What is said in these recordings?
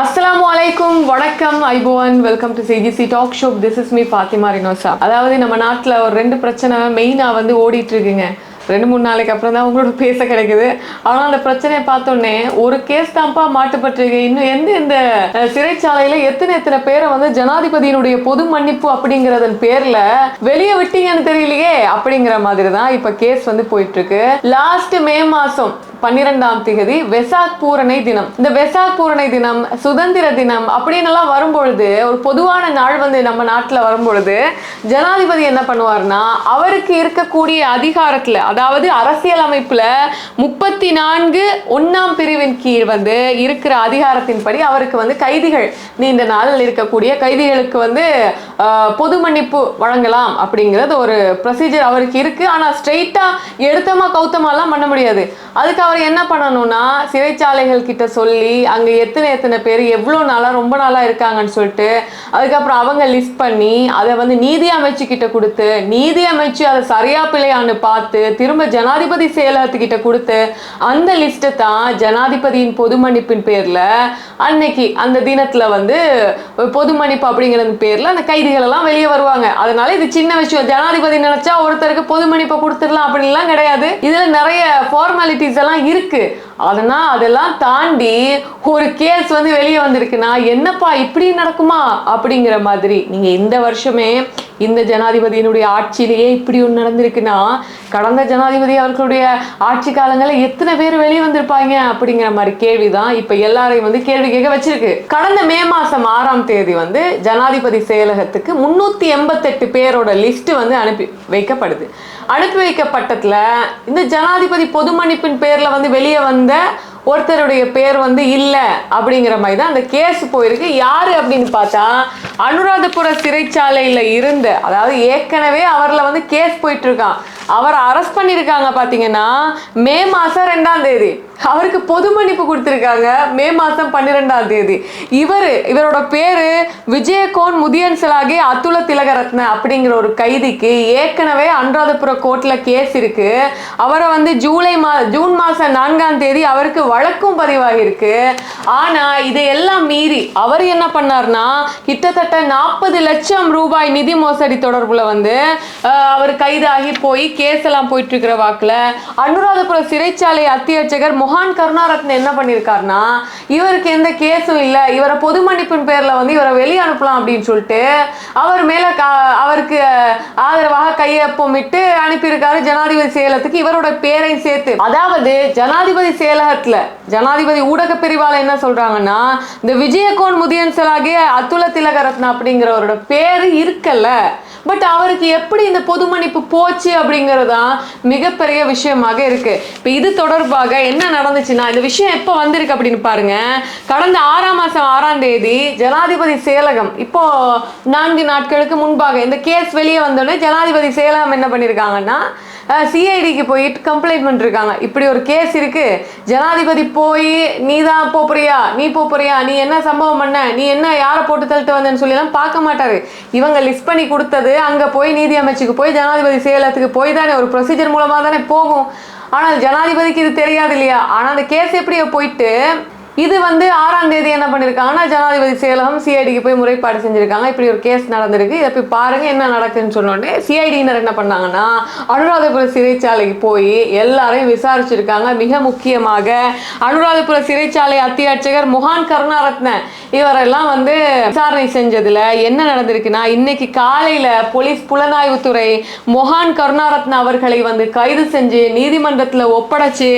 அஸ்ஸலாமு அலைக்கும் வணக்கம் ஐபோவன் welcome to CGC talk show this is me Fathima Rinosa அதாவது நம்ம நாட்டில் ஒரு ரெண்டு பிரச்சனை மெயினாக வந்து ஓடிட்டு இருக்குங்க. ரெண்டு மூணு நாளைக்கு அப்புறம் தான் உங்களோட பேச கிடைக்குது. ஆனால் அந்த பிரச்சனையை பார்த்தோன்னே ஒரு கேஸ் தான்ப்பா மாட்டுப்பட்டிருக்கு. இன்னும் எந்த இந்த சிறைச்சாலையில எத்தனை எத்தனை பேரை வந்து ஜனாதிபதியினுடைய பொது மன்னிப்பு அப்படிங்கறதன் பேர்ல வெளியே விட்டீங்கன்னு தெரியலையே அப்படிங்கிற மாதிரி தான் இப்ப கேஸ் வந்து போயிட்டு இருக்கு. லாஸ்ட் மே மாசம் பன்னிரெண்டாம் தேதி வெசாக் பூரணை தினம். இந்த வெசாக் பூரணை தினம் சுதந்திர தினம் அப்படின்னு எல்லாம் வரும்பொழுது ஒரு பொதுவான நாள் வந்து நம்ம நாட்டில் வரும்பொழுது ஜனாதிபதி என்ன பண்ணுவார்னா அவருக்கு இருக்கக்கூடிய அதிகாரத்தில் அதாவது அரசியல் முப்பத்தி நான்கு ஒன்னாம் பிரிவின் கீழ் வந்து இருக்கிற அதிகாரத்தின்படி அவருக்கு வந்து கைதிகள் நீண்ட நாளில் இருக்கக்கூடிய கைதிகளுக்கு வந்து பொது மன்னிப்பு வழங்கலாம் அப்படிங்கிறது ஒரு ப்ரொசீஜர் அவருக்கு இருக்கு. ஆனால் ஸ்ட்ரெயிட்டாக எடுத்தமா கௌத்தமாலாம் பண்ண முடியாது. அதுக்கு அவர் என்ன பண்ணணும்னா சிறைச்சாலைகள் கிட்ட சொல்லி அங்கே எத்தனை எத்தனை பேர் எவ்வளோ நாளாக ரொம்ப நாளாக இருக்காங்கன்னு சொல்லிட்டு அதுக்கப்புறம் அவங்க லிஸ்ட் பண்ணி அதை வந்து நீதி அமைச்சு கிட்ட கொடுத்து நீதி அமைச்சு அதை சரியா பிள்ளையான்னு பார்த்து திரும்ப ஜனாதிபதி செயலகத்துக்கிட்ட கொடுத்து அந்த லிஸ்ட்டை தான் ஜனாதிபதியின் பொது மன்னிப்பின் பேரில் அன்னைக்கு அந்த தினத்தில் வந்து பொது மன்னிப்பு அப்படிங்கிறது பேரில் அந்த கைதிகள் எல்லாம் வெளியே வருவாங்க. அதனால இது சின்ன விஷயம். ஜனாதிபதி நினைச்சா ஒருத்தருக்கு பொது மன்னிப்பை கொடுத்துடலாம் அப்படின்லாம் கிடையாது. இதில் நிறைய ஃபார்மாலிட்டிஸ் எல்லாம் இருக்கு. அதனால் அதெல்லாம் தாண்டி ஒரு கேஸ் வந்து வெளியே வந்திருக்குன்னா என்னப்பா இப்படி நடக்குமா? அப்படிங்கிற மாதிரி. நீங்க இந்த வருஷமே இந்த ஜனாதிபதியினுடைய ஆட்சியிலேயே இப்படி ஒன்று நடந்திருக்குன்னா கடந்த ஜனாதிபதி அவர்களுடைய ஆட்சி காலங்களில் எத்தனை பேர் வெளியே வந்திருப்பாங்க அப்படிங்கிற மாதிரி கேள்விதான் இப்போ எல்லாரையும் வந்து கேள்வி கேட்க வச்சிருக்கு. கடந்த மே மாதம் ஆறாம் தேதி வந்து ஜனாதிபதி செயலகத்துக்கு முந்நூற்றி எண்பத்தெட்டு பேரோட லிஸ்ட் வந்து அனுப்பி வைக்கப்படுது. அனுப்பி வைக்கப்பட்டத்தில் இந்த ஜனாதிபதி பொது மன்னிப்பின் வந்து வெளியே வந்த ஒருத்தருடைய பேர் வந்து இல்லை அப்படிங்கிற மாதிரி தான் அந்த கேஸ் போயிருக்கு. யார் அப்படின்னு பார்த்தா அனுராதபுர சிறைச்சாலையில் இருந்த அதாவது ஏற்கனவே அவரில் வந்து கேஸ் போயிட்டு இருக்கான். அவரை அரெஸ்ட் பண்ணியிருக்காங்க பார்த்தீங்கன்னா மே மாதம் ரெண்டாம் தேதி. அவருக்கு பொது மன்னிப்பு கொடுத்துருக்காங்க. மே மாதம் பன்னிரெண்டாம் தேதி. இவர் இவரோட பேர் விஜயகோன் முதியன் சிலாகி அத்துல திலகரத்ன அப்படிங்கிற ஒரு கைதிக்கு ஏற்கனவே அன்றாதபுர கோர்ட்டில் கேஸ் இருக்கு. அவரை வந்து ஜூலை மா ஜூன் மாதம் நான்காம் தேதி அவருக்கு வழக்கும் பதிவாகியிருக்கு. ஆனால் இதையெல்லாம் மீறி அவர் என்ன பண்ணார்னா கிட்டத்தட்ட நாற்பது லட்சம் ரூபாய் நிதி மோசடி தொடர்புல வந்து அவர் கைதாகி போய் கேஸ் எல்லாம் போயிட்டு இருக்கிற வாக்குல அனுராதபுர சிறைச்சாலை அத்தியட்சகர் மொஹான் கருணாரத்ன என்ன பண்ணியிருக்காருன்னா இவருக்கு எந்த கேஸும் இல்லை இவரை பொது மன்னிப்பின் பேரில் வந்து இவரை வெளியே அனுப்பலாம் அப்படின்னு சொல்லிட்டு அவர் மேலே அவருக்கு ஆதரவாக கையொப்பமிட்டு அனுப்பியிருக்காரு ஜனாதிபதி செயலகத்துக்கு இவரோட பேரை சேர்த்து. அதாவது ஜனாதிபதி செயலகத்தில் ஜனாதிபதி ஊடக பிரிவால் என்ன சொல்றாங்கன்னா இந்த விஜயகோன் முதியன் செலாகிய அத்துல திலகரத்ன அப்படிங்கிறவரோட பேர் இருக்கல்ல பட் அவருக்கு எப்படி இந்த பொது மன்னிப்பு போச்சு அப்படிங்கறதுதான் மிகப்பெரிய விஷயமாக இருக்கு. இப்போ இது தொடர்பாக என்ன நடந்துச்சுன்னா இந்த விஷயம் எப்போ வந்திருக்கு அப்படின்னு பாருங்க. கடந்த ஆறாம் மாசம் ஆறாம் தேதி ஜனாதிபதி செயலகம் இப்போ நான்கு நாட்களுக்கு முன்பாக இந்த கேஸ் வெளியே வந்தோடனே ஜனாதிபதி செயலகம் என்ன பண்ணியிருக்காங்கன்னா சிஐடிக்கு போயிட்டு கம்ப்ளைண்ட் பண்ணிருக்காங்க. இப்படி ஒரு கேஸ் இருக்கு. ஜனாதிபதி போய் நீ தான் போறியா நீ போறியா நீ என்ன சம்பவம் பண்ண? நீ என்ன யாரை போட்டு தள்ளிட்டு வந்தேன்னு சொல்லி பார்க்க மாட்டாரு. இவங்க லிஸ்ட் பண்ணி கொடுத்தது அங்க போய் நீதி அமைச்சுக்கு போய் ஜனாதிபதி செயலகத்துக்கு போய் தானே ஒரு ப்ரொசீஜர் மூலமா தானே போகும். ஆனால் ஜனாதிபதிக்கு இது தெரியாது இல்லையா? ஆனால் அந்த கேஸ் எப்படியோ போயிட்டு இது வந்து ஆறாம் தேதி என்ன பண்ணியிருக்காங்கன்னா ஜனாதிபதி செயலகம் சிஐடிக்கு போய் முறைப்பாடு செஞ்சிருக்காங்க. இப்படி ஒரு கேஸ் நடந்திருக்கு. இதை போய் பாருங்க என்ன நடக்குதுன்னு சொன்னோடனே சிஐடியினர் என்ன பண்ணாங்கன்னா அனுராதபுர சிறைச்சாலைக்கு போய் எல்லாரையும் விசாரிச்சிருக்காங்க. மிக முக்கியமாக அனுராதபுர சிறைச்சாலை அத்தியாட்சகர் முகான் கருணாரத்ன. இவரெல்லாம் வந்து விசாரணை செஞ்சதுல என்ன நடந்திருக்குன்னா இன்னைக்கு காலையில போலீஸ் புலனாய்வுத்துறை மொஹான் கருணாரத்ன அவர்களை வந்து கைது செஞ்சு நீதிமன்றத்தில் ஒப்படைச்சு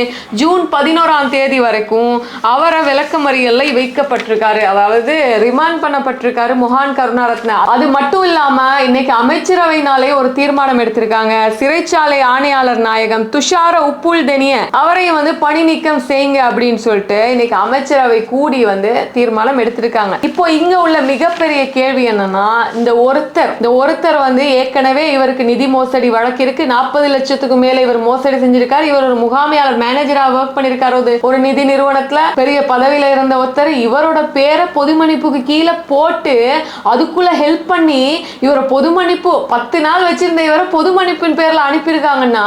ஜூன் பதினோராம் தேதி வரைக்கும் அவரை விளக்கமறியல்ல வைக்கப்பட்டிருக்காரு. அதாவது ரிமாண்ட் பண்ணப்பட்டிருக்காரு முகான் கருணாரத்ன. அது மட்டும் இல்லாம இன்னைக்கு அமைச்சரவைனாலே ஒரு தீர்மானம் எடுத்திருக்காங்க. சிறைச்சாலை ஆணையாளர் நாயகம் துஷார உப்புல் தெனிய அவரையும் வந்து பணி நீக்கம் செய்யுங்க அப்படின்னு சொல்லிட்டு இன்னைக்கு அமைச்சரவை கூடி வந்து தீர்மானம் எடுத்திருக்காங்க. இப்போ இங்க உள்ள மிகப்பெரிய கேள்வி என்னன்னா இந்த ஒருத்தர் இந்த ஒருத்தர் வந்து ஏற்கனவே இவருக்கு நிதி மோசடி வழக்கு இருக்கு. நாற்பது லட்சத்துக்கு மேல இவர் மோசடி செஞ்சிருக்காரு. இவர் ஒரு முகாமையாளர் மேனேஜரா ஒர்க் பண்ணிருக்காரு. ஒரு நிதி நிறுவனத்துல பெரிய பதவியில் இருந்த ஒருத்தர் இவரோட பேரை பொதுமன்னிப்புக்கு கீழே போட்டு அதுக்குள்ள ஹெல்ப் பண்ணி இவரை பொதுமன்னிப்பு பத்து நாள் வச்சிருந்த இவரை பொதுமன்னிப்பின் பேரில் அனுப்பியிருக்காங்கன்னா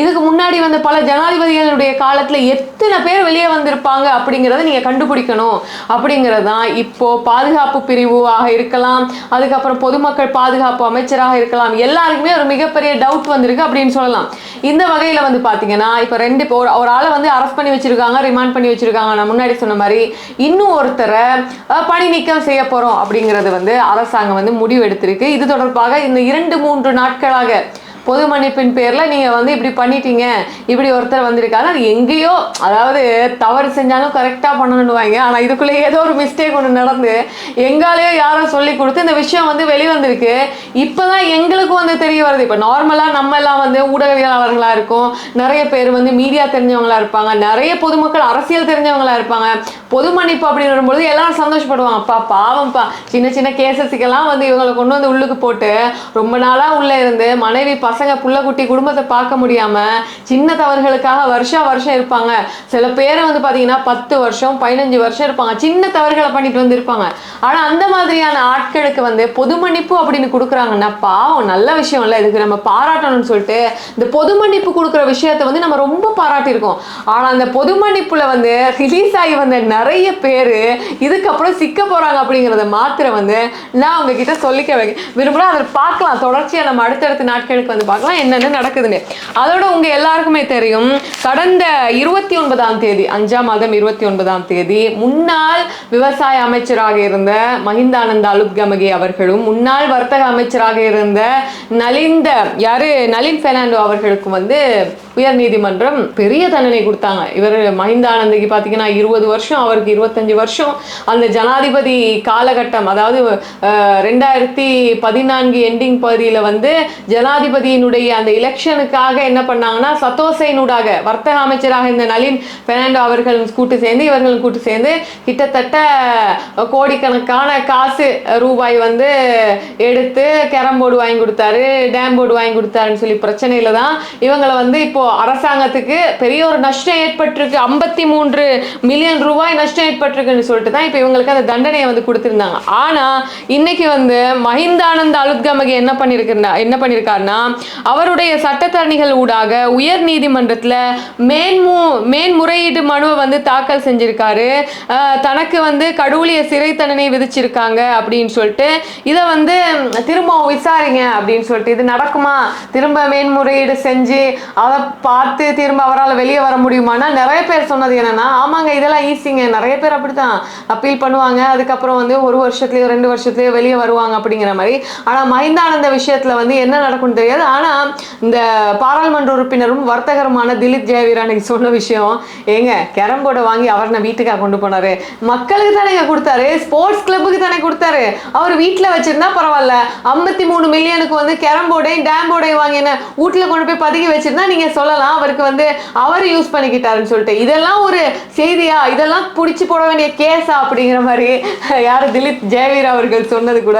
இதுக்கு முன்னாடி வந்த பல ஜனாதிபதிகளுடைய காலத்துல எத்தனை பேர் வெளியே வந்திருப்பாங்க அப்படிங்கிறத நீங்க கண்டுபிடிக்கணும். அப்படிங்கிறது தான் இப்போ பாதுகாப்பு பிரிவாக இருக்கலாம் அதுக்கப்புறம் பொதுமக்கள் பாதுகாப்பு அமைச்சராக இருக்கலாம். எல்லாருக்குமே ஒரு மிகப்பெரிய டவுட் வந்திருக்கு அப்படின்னு சொல்லலாம். இந்த வகையில் வந்து பார்த்தீங்கன்னா இப்போ ரெண்டு ஒரு ஆளை வந்து அரெஸ்ட் பண்ணி வச்சிருக்காங்க ரிமாண்ட் பண்ணி வச்சிருக்காங்க. நான் முன்னாடி சொன்ன மாதிரி இன்னும் ஒருத்தரை பணி நீக்கம் செய்ய போறோம் அப்படிங்கிறது வந்து அரசாங்கம் வந்து முடிவு எடுத்திருக்கு. இது தொடர்பாக இந்த இரண்டு மூன்று நாட்களாக பொது மன்னிப்பின் பேரில் நீங்கள் வந்து இப்படி பண்ணிட்டீங்க இப்படி ஒருத்தர் வந்திருக்காரு. அது எங்கேயோ அதாவது தவறு செஞ்சாலும் கரெக்டாக பண்ணணுன்னுவாங்க ஆனால் இதுக்குள்ளே ஏதோ ஒரு மிஸ்டேக் ஒன்று நடந்து எங்காலேயோ யாரோ சொல்லி கொடுத்து இந்த விஷயம் வந்து வெளிவந்திருக்கு. இப்பதான் எங்களுக்கு வந்து தெரிய வருது. இப்போ நார்மலாக நம்ம எல்லாம் வந்து ஊடகவியலாளர்களாக இருக்கும். நிறைய பேர் வந்து மீடியா தெரிஞ்சவங்களா இருப்பாங்க. நிறைய பொதுமக்கள் அரசியல் தெரிஞ்சவங்களா இருப்பாங்க. பொது மன்னிப்பு அப்படின்னு வரும்பொழுது எல்லாரும் சந்தோஷப்படுவாங்க. பாவம்ப்பா. சின்ன சின்ன கேசஸுக்கெல்லாம் வந்து இவங்களை கொண்டு வந்து உள்ளுக்கு போட்டு ரொம்ப நாளாக உள்ளே இருந்து மனைவி பசங்க புள்ள குட்டி குடும்பத்தை பார்க்க முடியாம சின்ன தவறுகளுக்காக வருஷம் வருஷம் இருப்பாங்க. சில பேரை வந்து பார்த்தீங்கன்னா பத்து வருஷம் பதினஞ்சு வருஷம் இருப்பாங்க. சின்ன தவறுகளை பண்ணிட்டு வந்து இருப்பாங்க. ஆனா அந்த மாதிரியான ஆட்களுக்கு வந்து பொது மன்னிப்பு அப்படின்னு கொடுக்குறாங்கன்னா பாவம் நல்ல விஷயம் இல்லை. இதுக்கு நம்ம பாராட்டணும்னு சொல்லிட்டு இந்த பொது மன்னிப்பு கொடுக்குற விஷயத்தை வந்து நம்ம ரொம்ப பாராட்டியிருக்கோம். ஆனா அந்த பொது மன்னிப்புல வந்து ரிலீஸ் ஆகி வந்த நிறைய பேர் இதுக்கப்புறம் சிக்க போறாங்க அப்படிங்கிறத மாத்திரம் வந்து நான் உங்ககிட்ட சொல்லிக்க வைக்க விரும்புகிறேன் அதை பார்க்கலாம். தொடர்ச்சியாக நம்ம அடுத்தடுத்த நாட்களுக்கு வந்து பார்க்கலாம் என்னென்ன நடக்குதுன்னு. அதோட உங்க எல்லாருக்குமே தெரியும் கடந்த இருபத்தி ஒன்பதாம் தேதி அஞ்சாம் மாதம் இருபத்தி ஒன்பதாம் தேதி முன்னாள் விவசாய அமைச்சராக இருந்த மஹிந்தானந்த அலுப்கமகே அவர்களும் முன்னாள் வர்த்தக அமைச்சராக இருந்த நலிந்த யாரு? நலின் பெர்னாண்டோ அவர்களுக்கும் வந்து உயர்நீதிமன்றம் பெரிய தண்டனை கொடுத்தாங்க. இவர் மஹிந்தானந்துக்கு பார்த்தீங்கன்னா இருபது வருஷம் அவருக்கு இருபத்தஞ்சு வருஷம். அந்த ஜனாதிபதி காலகட்டம் அதாவது ரெண்டாயிரத்தி பதினான்கு எண்டிங் பகுதியில் வந்து ஜனாதிபதியினுடைய அந்த எலெக்ஷனுக்காக என்ன பண்ணாங்கன்னா சத்தோசைனூடாக வர்த்தக அமைச்சராக இந்த நளின் பெர்னாண்டோ அவர்கள் கூட்டு சேர்ந்து இவர்களும் கூட்டு சேர்ந்து கிட்டத்தட்ட கோடிக்கணக்கான காசு ரூபாய் வந்து எடுத்து கேரம் போர்டு வாங்கி கொடுத்தாரு டேம் போர்டு வாங்கி கொடுத்தாருன்னு சொல்லி பிரச்சனையில தான் இவங்களை வந்து இப்போ அரசாங்கத்துக்கு பெரிய ஒரு நஷ்டம் ஏற்பட்டிருக்கு. ஐம்பத்தி மூன்று மில்லியன் ரூபாய் நஷ்டம் ஏற்பட்டிருக்குன்னு சொல்லிட்டு தான் இப்போ இவங்களுக்கு அந்த தண்டனையை வந்து கொடுத்துருந்தாங்க. ஆனால் இன்னைக்கு வந்து மஹிந்தானந்த் அலுத்கமகி என்ன பண்ணியிருக்கிறா என்ன பண்ணியிருக்காருன்னா அவருடைய சட்டத்தரணிகள் ஊடாக உயர் நீதிமன்றத்தில் மேன்மு மேன்முறையீடு மனுவை வந்து தாக்கல் செஞ்சிருக்காரு. தனக்கு வந்து கடவுளிய சிறை தண்டனை விதிச்சிருக்காங்க அப்படின்னு சொல்லிட்டு இதை வந்து திரும்பவும் திரும்ப விசாரிங்க அப்படின்னு சொல்லிட்டு இது நடக்குமா? திரும்ப மேன்முறையீடு செஞ்சு அதை பார்த்து திரும்ப அவரால் வெளியே வர முடியுமானா நிறைய பேர் சொன்னது என்னன்னா ஆமாங்க இதெல்லாம் ஈஸிங்க. நிறைய பேர் அப்படித்தான் அப்பீல் பண்ணுவாங்க. அதுக்கப்புறம் வந்து ஒரு வருஷத்துலயோ ரெண்டு வருஷத்துலயோ வெளியே வருவாங்க அப்படிங்கிற மாதிரி. ஆனா மைந்தானந்த விஷயத்துல வந்து என்ன நடக்கும்னு தெரியாது. ஆனா இந்த பாராளுமன்ற உறுப்பினரும் வர்த்தகருமான திலீப் ஜெயவீரா அன்னைக்கு சொன்ன விஷயம் ஏங்க கேரம் போர்டை வாங்கி அவர் நான் வீட்டுக்காக கொண்டு போனாரு? மக்களுக்கு தானே கொடுத்தாரு. ஸ்போர்ட்ஸ் கிளப்புக்கு தானே கொடுத்தாரு. அவர் வீட்டில் வச்சிருந்தா பரவாயில்ல. ஐம்பத்தி மூணு மில்லியனுக்கு வந்து கேரம் போர்டையும் டேம் போர்டையும் வாங்கி என்ன வீட்டில் கொண்டு போய் பதுக்கி வச்சிருந்தா நீங்கள் சொல்லலாம். அவருக்கு வந்து அவர் யூஸ் பண்ணிக்கிட்டாருன்னு சொல்லிட்டு. இதெல்லாம் ஒரு செய்தியா? இதெல்லாம் பிடிச்சி போட வேண்டிய கேஸா? அப்படிங்கிற மாதிரி. யார்? திலீப் ஜெயவீர் அவர்கள் சொன்னது கூட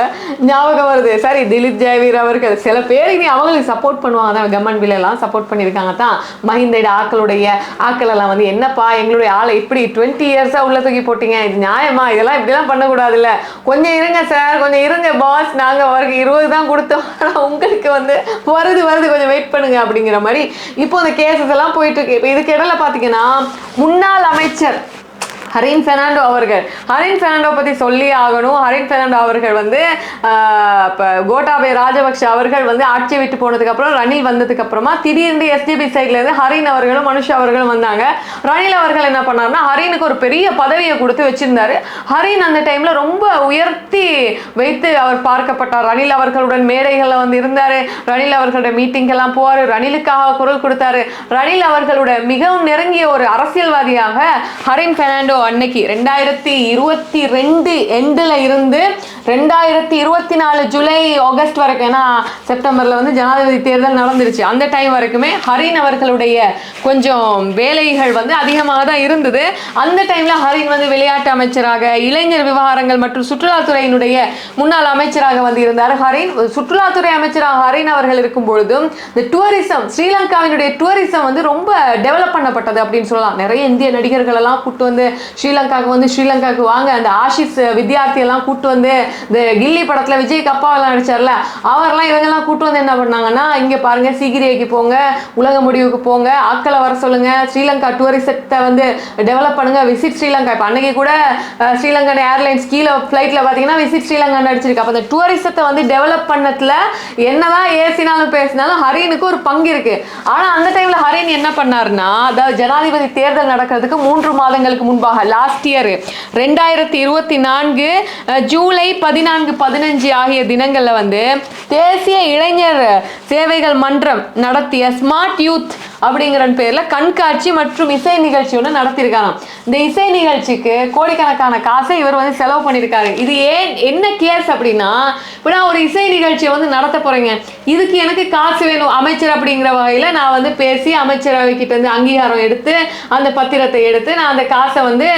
ஞாபகம் வருது. சரி திலீப் ஜெயவீர் அவர்கள் சில பேர் இனி அவங்களுக்கு சப்போர்ட் பண்ணுவாங்க. தான் கவர்மெண்ட் சப்போர்ட் பண்ணியிருக்காங்க. தான் மஹிந்தோட ஆக்களுடைய ஆக்கள் எல்லாம் வந்து என்னப்பா எங்களுடைய ஆளை இப்படி டுவெண்ட்டி இயர்ஸா உள்ள தூக்கி போட்டீங்க? இது நியாயமா? இதெல்லாம் இப்படிலாம் பண்ணக்கூடாதுல்ல. கொஞ்சம் இருங்க சார் கொஞ்சம் இருங்க பாஸ் நாங்கள் அவருக்கு இருபது தான் கொடுத்தோம். ஆனால் உங்களுக்கு வந்து வருது வருது. கொஞ்சம் வெயிட் பண்ணுங்க அப்படிங்கிற மாதிரி இப்போ இந்த கேசஸ் எல்லாம் போயிட்டு இருக்கு. இப்போ இதுக்கு இடையில பாத்தீங்கன்னா முன்னாள் அமைச்சர் ஹரின் பெர்னாண்டோ அவர்கள். ஹரின் பெர்னாண்டோ பற்றி சொல்லி ஆகணும். ஹரின் பெர்னாண்டோ அவர்கள் வந்து இப்போ இப்ப கோட்டாபய ராஜபக்ஷ அவர்கள் வந்து ஆட்சி விட்டு போனதுக்கப்புறம் ரணில் வந்ததுக்கு அப்புறமா திடீர்னு எஸ்டிபி சைட்லேருந்து ஹரின் அவர்களும் மனுஷா அவர்களும் வந்தாங்க. ரணில் அவர்கள் என்ன பண்ணாருன்னா ஹரினுக்கு ஒரு பெரிய பதவியை கொடுத்து வச்சிருந்தாரு. ஹரின் அந்த டைமில் ரொம்ப உயர்த்தி வைத்து அவர் பார்க்கப்பட்டார். ரணில் அவர்களுடன் மேடைகளில் வந்து இருந்தார். ரணில் அவர்களோட மீட்டிங்கெல்லாம் போவார். ரணிலுக்காக குரல் கொடுத்தாரு. ரணில் அவர்களோட மிகவும் நெருங்கிய ஒரு அரசியல்வாதியாக ஹரின் பெர்னாண்டோ அன்னைக்கு ரெண்டாயிரத்தி இருபத்தி ரெண்டு எண்டில் இருந்து ரெண்டாயிரத்தி இருபத்தி நாலு ஜூலை ஆகஸ்ட் வரைக்கும் ஏன்னா செப்டம்பரில் வந்து ஜனாதிபதி தேர்தல் நடந்துருச்சு. அந்த டைம் வரைக்குமே ஹரின் அவர்களுடைய கொஞ்சம் வேலைகள் வந்து அதிகமாக தான் இருந்தது. அந்த டைமில் ஹரின் வந்து விளையாட்டு அமைச்சராக இளைஞர் விவகாரங்கள் மற்றும் சுற்றுலாத்துறையினுடைய முன்னாள் அமைச்சராக வந்து இருந்தார். ஹரின் சுற்றுலாத்துறை அமைச்சராக ஹரின் அவர்கள் இருக்கும் பொழுதும் இந்த டூரிசம் ஸ்ரீலங்காவினுடைய டூரிசம் வந்து ரொம்ப டெவலப் பண்ணப்பட்டது அப்படின்னு சொல்லலாம். நிறைய இந்திய நடிகர்கள் எல்லாம் கூட்டு வந்து ஸ்ரீலங்காவுக்கு வந்து ஸ்ரீலங்காவுக்கு வாங்க. அந்த ஆஷிஸ் வித்யார்த்தி எல்லாம் வந்து இந்த கில்லி படத்தில் விஜய் கப்பாவெல்லாம் நடிச்சார்ல அவரெல்லாம் இவங்கெல்லாம் கூப்பிட்டு வந்து என்ன பண்ணாங்கன்னா இங்கே பாருங்கள் சீகிரிக்கு போங்க உலக முடிவுக்கு போங்க ஆட்களை வர சொல்லுங்கள் ஸ்ரீலங்கா டூரிசத்தை வந்து டெவலப் பண்ணுங்கள் விசிட் ஸ்ரீலங்கா. இப்போ அன்றைக்கி கூட ஸ்ரீலங்கன் ஏர்லைன்ஸ் கீழே ஃப்ளைட்டில் பார்த்தீங்கன்னா விசிட் ஸ்ரீலங்கா நடிச்சிருக்கு. அப்போ அந்த டூரிசத்தை வந்து டெவலப் பண்ணதுல என்னதான் ஏசினாலும் பேசினாலும் ஹரியனுக்கு ஒரு பங்கு இருக்கு. ஆனால் அந்த டைமில் ஹரியன் என்ன பண்ணாருன்னா அதாவது ஜனாதிபதி தேர்தல் நடக்கிறதுக்கு மூன்று மாதங்களுக்கு முன்பாக லாஸ்ட் இயர் ரெண்டாயிரத்தி இருபத்தி நான்கு ஜூலை பதினான்கு பதினஞ்சு ஆகிய தினங்களில் வந்து தேசிய இளைஞர் சேவைகள் மன்றம் நடத்திய ஸ்மார்ட் யூத் அப்படிங்கிற பேர்ல கண்காட்சி மற்றும் இசை நிகழ்ச்சி ஒன்று நடத்தியிருக்காராம். இந்த இசை நிகழ்ச்சிக்கு கோடிக்கணக்கான காசை இவர் வந்து செலவு பண்ணியிருக்காரு. இது ஏன் என்ன கேஸ் அப்படின்னா இப்போ நான் ஒரு இசை நிகழ்ச்சியை வந்து நடத்த போறேங்க. இதுக்கு எனக்கு காசு வேணும் அமைச்சர் அப்படிங்கிற வகையில் நான் வந்து பேசி அமைச்சரவை கிட்ட இருந்து அங்கீகாரம் எடுத்து அந்த பத்திரத்தை எடுத்து நான் அந்த காசை வந்து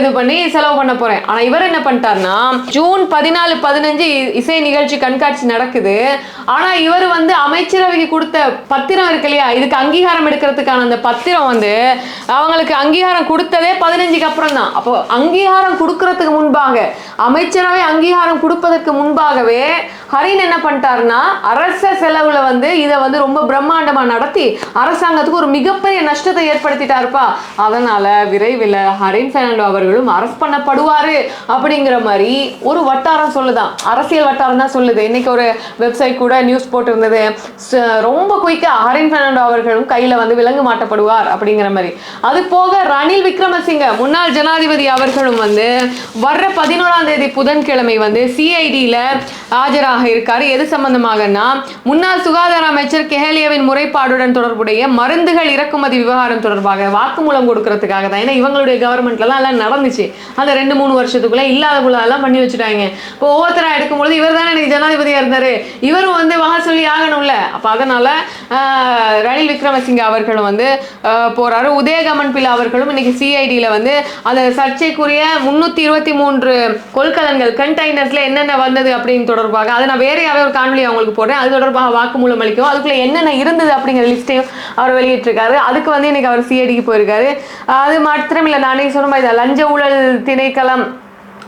இது பண்ணி செலவு பண்ண போறேன். ஆனால் இவர் என்ன பண்ணிட்டாருன்னா ஜூன் பதினாலு பதினஞ்சு இசை நிகழ்ச்சி கண்காட்சி நடக்குது. ஆனால் இவர் வந்து அமைச்சரவைக்கு கொடுத்த பத்திரம் இருக்கு இல்லையா? இதுக்கு அங்கீகாரம் எடுக்கிறதுக்கான அந்த பத்திரம் வந்து அவங்களுக்கு அங்கீகாரம் கொடுத்ததே பதினஞ்சுக்கு அப்புறம் தான் அப்போ அங்கீகாரம் கொடுக்கறதுக்கு முன்பாக அமைச்சரவை அங்கீகாரம் கொடுப்பதற்கு முன்பாகவே ஹரின் என்ன பண்ணிட்டாருன்னா அரச செலவுல வந்து இதை வந்து ரொம்ப பிரம்மாண்டமா நடத்தி அரசாங்கத்துக்கு ஒரு மிகப்பெரிய நஷ்டத்தை ஏற்படுத்திட்டாருப்பா. அதனால விரைவில் ஹரின் பெர்னாண்டோ அவர்களும் அரஸ்ட் பண்ணப்படுவாரு அப்படிங்கிற மாதிரி ஒரு வட்டாரம் சொல்லுதான். அரசியல் வட்டாரம் தான் சொல்லுது. இன்னைக்கு ஒரு வெப்சைட் கூட நியூஸ் போட்டிருந்தது. ரொம்ப குயிக்கா ஹரின் பெர்னாண்டோ அவர்களும் கையில வந்து விலங்கு மாட்டப்படுவார் அப்படிங்கிற மாதிரி. அது போக ரணில் விக்ரமசிங்க முன்னாள் ஜனாதிபதி அவர்களும் வந்து வர்ற பதினோராம் தேதி புதன்கிழமை வந்து சிஐடியில ஆஜராக இருக்காரு. எது சம்பந்தமாகனா முன்னாள் சுகாதார அமைச்சர் கெஹலியாவின் முறைப்பாடுடன் தொடர்புடைய மருந்துகள் இறக்குமதி விவகாரம் தொடர்பாக வாக்குமூலம் கொடுக்கறதுக்காக தான். ஏன்னா இவங்களுடைய கவர்மெண்ட்லாம் எல்லாம் நடந்துச்சு. அந்த ரெண்டு மூணு வருஷத்துக்குள்ள இல்லாத புள்ளெல்லாம் பண்ணி வச்சுட்டாங்க. இப்போ ஒவ்வொருத்தரா எடுக்கும்பொழுது இவர் தானே எனக்கு ஜனாதிபதியா இருந்தாரு. இவரும் வந்து வகை சொல்லி ஆகணும்ல. அப்ப அதனால ரணில் விக்ரமசிங்க அவர்களும் வந்து போகிறாரு போறாரு. உதயகமன் பிள்ளை அவர்களும் இன்னைக்கு சிஐடியில வந்து அந்த சர்ச்சைக்குரிய முன்னூற்றி இருபத்தி மூன்று கொள்கலன்கள் கண்டெய்னர்ஸ்ல என்னென்ன வந்தது அப்படின்னு தொடர்பாக அதை நான் வேறையாவே ஒரு காணொலி அவங்களுக்கு போடுறேன். அது தொடர்பாக வாக்குமூலம் அளிக்கும். அதுக்குள்ள என்னென்ன இருந்தது அப்படிங்கிற லிஸ்ட்டையும் அவர் வெளியிட்டிருக்காரு. அதுக்கு வந்து இன்னைக்கு அவர் சிஐடிக்கு போயிருக்காரு. அது மாத்திரம் இல்லை நானே சொன்ன மாதிரி லஞ்ச ஊழல் திணைக்களம்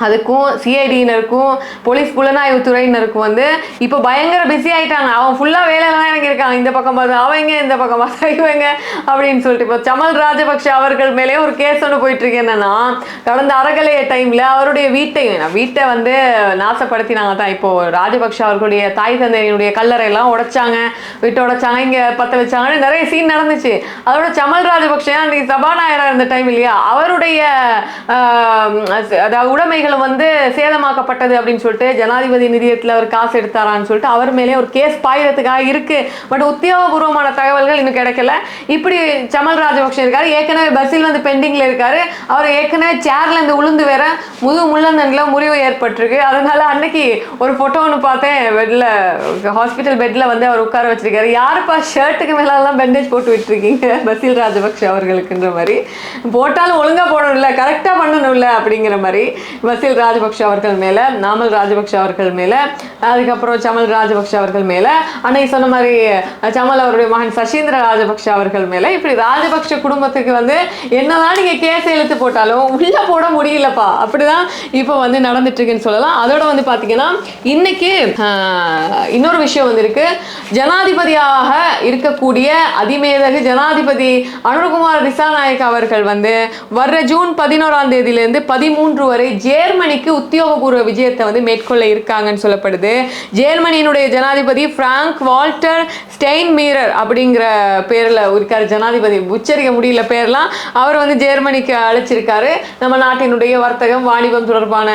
அதுக்கும் சிஐடியினருக்கும் போலீஸ் புலனாய்வு துறையினருக்கும் வந்து இப்போ பயங்கர பிஸி ஆகிட்டாங்க அவன் ஃபுல்லாக வேலையில தான் எனக்கு இந்த பக்கம் பார்த்தா அவங்க இந்த பக்கம் பார்த்தா இவங்க அப்படின்னு சொல்லிட்டு. இப்போ சமல் ராஜபக்ஷ அவர்கள் மேலேயே ஒரு கேஸ் ஒன்று போயிட்டு இருக்கு என்னன்னா கடந்த அறகலைய டைம்ல அவருடைய வீட்டை வீட்டை வந்து நாசப்படுத்தினாங்க தான் இப்போ ராஜபக்ஷ அவர்களுடைய தாய் தந்தையினுடைய கல்லறையெல்லாம் உடைச்சாங்க. வீட்டை உடைச்சாங்க இங்கே பத்த வச்சாங்கன்னு நிறைய சீன் நடந்துச்சு. அதோட சமல் ராஜபக்ஷ அன்னைக்கு சபாநாயகராக இருந்த டைம் இல்லையா அவருடைய அதாவது அதாவது உடைமைகளும் வந்து சேதமாக்கப்பட்டது அப்படின்னு சொல்லிட்டு ஜனாதிபதி நிதியத்தில் அவர் காசு எடுத்தாரான்னு சொல்லிட்டு அவர் மேலே ஒரு கேஸ் பாயிரத்துக்காக இருக்கு. பட் உத்தியோகபூர்வமான தகவல்கள் இன்னும் கிடைக்கல. இப்படி சமல் ராஜபக்ஷ இருக்காரு. ஏற்கனவே பஸ்ஸில் வந்து பெண்டிங்ல இருக்காரு. அவர் ஏற்கனவே சேர்ல இருந்து உளுந்து வேற முது முள்ளந்தன்ல முறிவு ஏற்பட்டிருக்கு. அதனால அன்னைக்கு ஒரு போட்டோ ஒன்று பார்த்தேன். பெட்ல ஹாஸ்பிட்டல் பெட்ல வந்து அவர் உட்கார வச்சிருக்காரு. யாருப்பா ஷர்ட்டுக்கு மேலெல்லாம் பெண்டேஜ் போட்டு விட்டுருக்கீங்க? பசில் ராஜபக்ஷ அவர்களுக்குன்ற மாதிரி. போட்டாலும் ஒழுங்கா போடணும்ல. கரெக்டா பண்ணணும்ல அப்படிங்கிற மாதிரி. பசில் ராஜபக்ஷ அவர்கள் மேல நாமல் ராஜபக்ஷ அவர்கள் மேல அதுக்கப்புறம் சமல் ராஜபக்ஷ அவர்கள் மேல அன்னைக்கு சொன்ன மாதிரி சமல் அவருடைய மகன் சசீந்திர ராஜபக்ஷ அவர்கள் மேல இப்படி ராஜபக்ஷ குடும்பத்துக்கு வந்து என்னதான் நீங்க கேஸ் இழுத்து போட்டாலும் உள்ள போட முடியலப்பா. அப்படிதான் இப்போ வந்து நடந்துட்டு இருக்குன்னு சொல்லலாம். அதோட வந்து பாத்தீங்கன்னா இன்னைக்கு இன்னொரு விஷயம் வந்து இருக்கு. ஜனாதிபதியாக இருக்கக்கூடிய அதிமேதகு ஜனாதிபதி அனுர்குமார் திசாநாயக் அவர்கள் வந்து வர்ற ஜூன் பதினோராம் தேதியிலிருந்து பதிமூன்று வரை ஜே ஜேர்மனிக்கு உத்தியோகபூர்வ விஜயத்தை வந்து மேற்கொள்ள இருக்காங்கன்னு சொல்லப்படுது. ஜேர்மனியினுடைய ஜனாதிபதி பிராங்க் வால்டர் ஸ்டெயின் மீரர் அப்படிங்கிற பேர்ல இருக்காரு. ஜனாதிபதி உச்சரிக்க முடியல பேர்லாம். அவர் வந்து ஜேர்மனிக்கு அழைச்சிருக்காரு. நம்ம நாட்டினுடைய வர்த்தகம் வாணிபம் தொடர்பான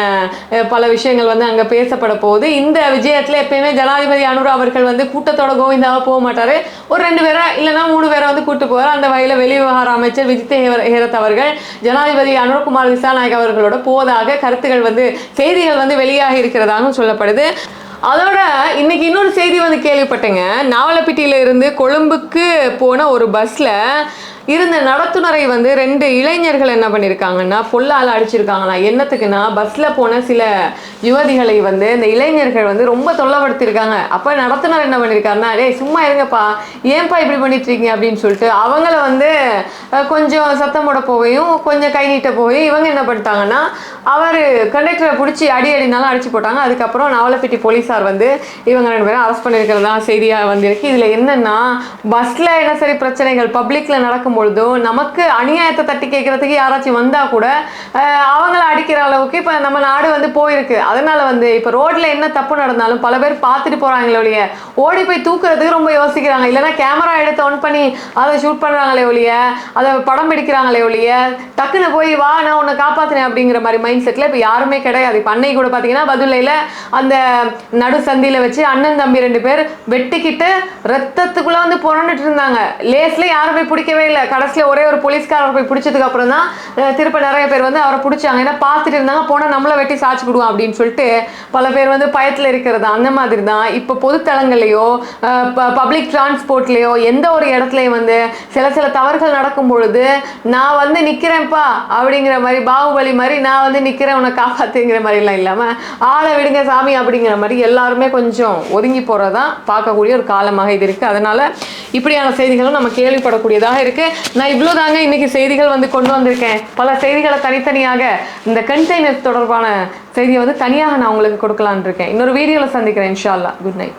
பல விஷயங்கள் வந்து அங்க பேசப்பட போகுது. இந்த விஜயத்துல எப்பயுமே ஜனாதிபதி அனுரா அவர்கள் வந்து கூட்டத்தோட கோவிந்தாவா போக மாட்டார். ஒரு ரெண்டு பேரை இல்லைன்னா மூணு பேரை வந்து கூட்டு போவார். அந்த வகையில் வெளிவிவகார அமைச்சர் விஜித் ஹேரத் அவர்கள் ஜனாதிபதி அனுர்குமார் திசாநாயக் அவர்களோட போவதாக கருத்து கருத்துகள் வந்து செய்திகள் வந்து வெளியாகி இருக்கிறதாகவும் சொல்லப்படுது. அதோட இன்னைக்கு இன்னொரு செய்தி வந்து கேள்விப்பட்டேங்க. நாவலப்பிட்டியில இருந்து கொழும்புக்கு போன ஒரு பஸ்ல இருந்த நடத்துனரை வந்து ரெண்டு இளைஞர்கள் என்ன பண்ணியிருக்காங்கன்னா பொல்லால் அடிச்சிருக்காங்களா? என்னத்துக்குன்னா பஸ்ஸில் போன சில யுவதிகளை வந்து இந்த இளைஞர்கள் வந்து ரொம்ப தொல்லப்படுத்திருக்காங்க. அப்போ நடத்துனர் என்ன பண்ணியிருக்காருன்னா டேய் சும்மா இருங்கப்பா. ஏன்பா இப்படி பண்ணிட்டுருக்கீங்க? அப்படின்னு சொல்லிட்டு அவங்கள வந்து கொஞ்சம் சத்தம் போட போவையும் கொஞ்சம் கை நீட்ட போய் இவங்க என்ன பண்ணிட்டாங்கன்னா அவர் கண்டக்டரை பிடிச்சி அடி அடினாலும் அடிச்சு போட்டாங்க. அதுக்கப்புறம் நவலப்பிட்டி போலீஸார் வந்து இவங்க ரெண்டு பேரும் அரெஸ்ட் பண்ணியிருக்கிறதா செய்தியாக வந்திருக்கு. இதில் என்னென்னா பஸ்ஸில் என்ன சரி பிரச்சனைகள் பப்ளிக்கில் நடக்கும் பொழுதும் நமக்கு அநியாயத்தை தட்டி கேட்கறதுக்கு யாராச்சும் வந்தால் கூட அவங்கள அடிக்கிற அளவுக்கு இப்போ நம்ம நாடு வந்து போயிருக்கு. அதனால வந்து இப்போ ரோட்டில் என்ன தப்பு நடந்தாலும் பல பேர் பார்த்துட்டு போகிறாங்களே ஒழிய ஓடி போய் தூக்குறதுக்கு ரொம்ப யோசிக்கிறாங்க. இல்லைன்னா கேமரா எடுத்து ஆன் பண்ணி அதை ஷூட் பண்ணுறாங்களே ஒழிய அதை படம் பிடிக்கிறாங்களே ஒழிய டக்குன்னு போய் வா நான் உன்னை காப்பாற்றினேன் அப்படிங்கிற மாதிரி மைண்ட் செட்டில் இப்போ யாருமே கிடையாது. இப்போ அன்னை கூட பார்த்தீங்கன்னா பதுளையில் அந்த நடு சந்தியில் வச்சு அண்ணன் தம்பி ரெண்டு பேர் வெட்டிக்கிட்டு ரத்தத்துக்குள்ளே வந்து புரண்டுட்டு இருந்தாங்க. லேஸ்ல யாருமே பிடிக்கவே இல்லை. கடைசியில் ஒரே ஒரு போலீஸ்காரர் போய் பிடிச்சதுக்கு அப்புறம் தான் திருப்ப நிறைய பேர் வந்து அவரை பிடிச்சாங்க. ஏன்னா பார்த்துட்டு இருந்தாங்க போனால் நம்மளை வெட்டி சாட்சி விடுவோம் அப்படின்னு சொல்லிட்டு பல பேர் வந்து பயத்தில் இருக்கிறது அந்த மாதிரி தான் இப்போ பொதுத்தளங்கள்லையோ பப்ளிக் டிரான்ஸ்போர்ட்லேயோ எந்த ஒரு இடத்துலையும் வந்து சில சில தவறுகள் நடக்கும் பொழுது நான் வந்து நிற்கிறேன்ப்பா அப்படிங்கிற மாதிரி பாகுபலி மாதிரி நான் வந்து நிற்கிறேன் உன்னை காப்பாத்துங்கிற மாதிரிலாம் இல்லாமல் ஆளை விடுங்க சாமி அப்படிங்கிற மாதிரி எல்லாருமே கொஞ்சம் ஒதுங்கி போகிறதான் பார்க்கக்கூடிய ஒரு காலமாக இது இருக்குது அதனால் இப்படியான செய்திகளும் நம்ம கேள்விப்படக்கூடியதாக இருக்குது நான் இவ்வளோ தாங்க இன்றைக்கி செய்திகள் வந்து கொண்டு வந்திருக்கேன். பல செய்திகளை தனித்தனியாக இந்த கண்டெய்னர் தொடர்பான செய்தியை வந்து தனியாக நான் உங்களுக்கு கொடுக்கலான் இருக்கேன். இன்னொரு வீடியோவில் சந்திக்கிறேன் இன்ஷா அல்லாஹ் குட் நைட்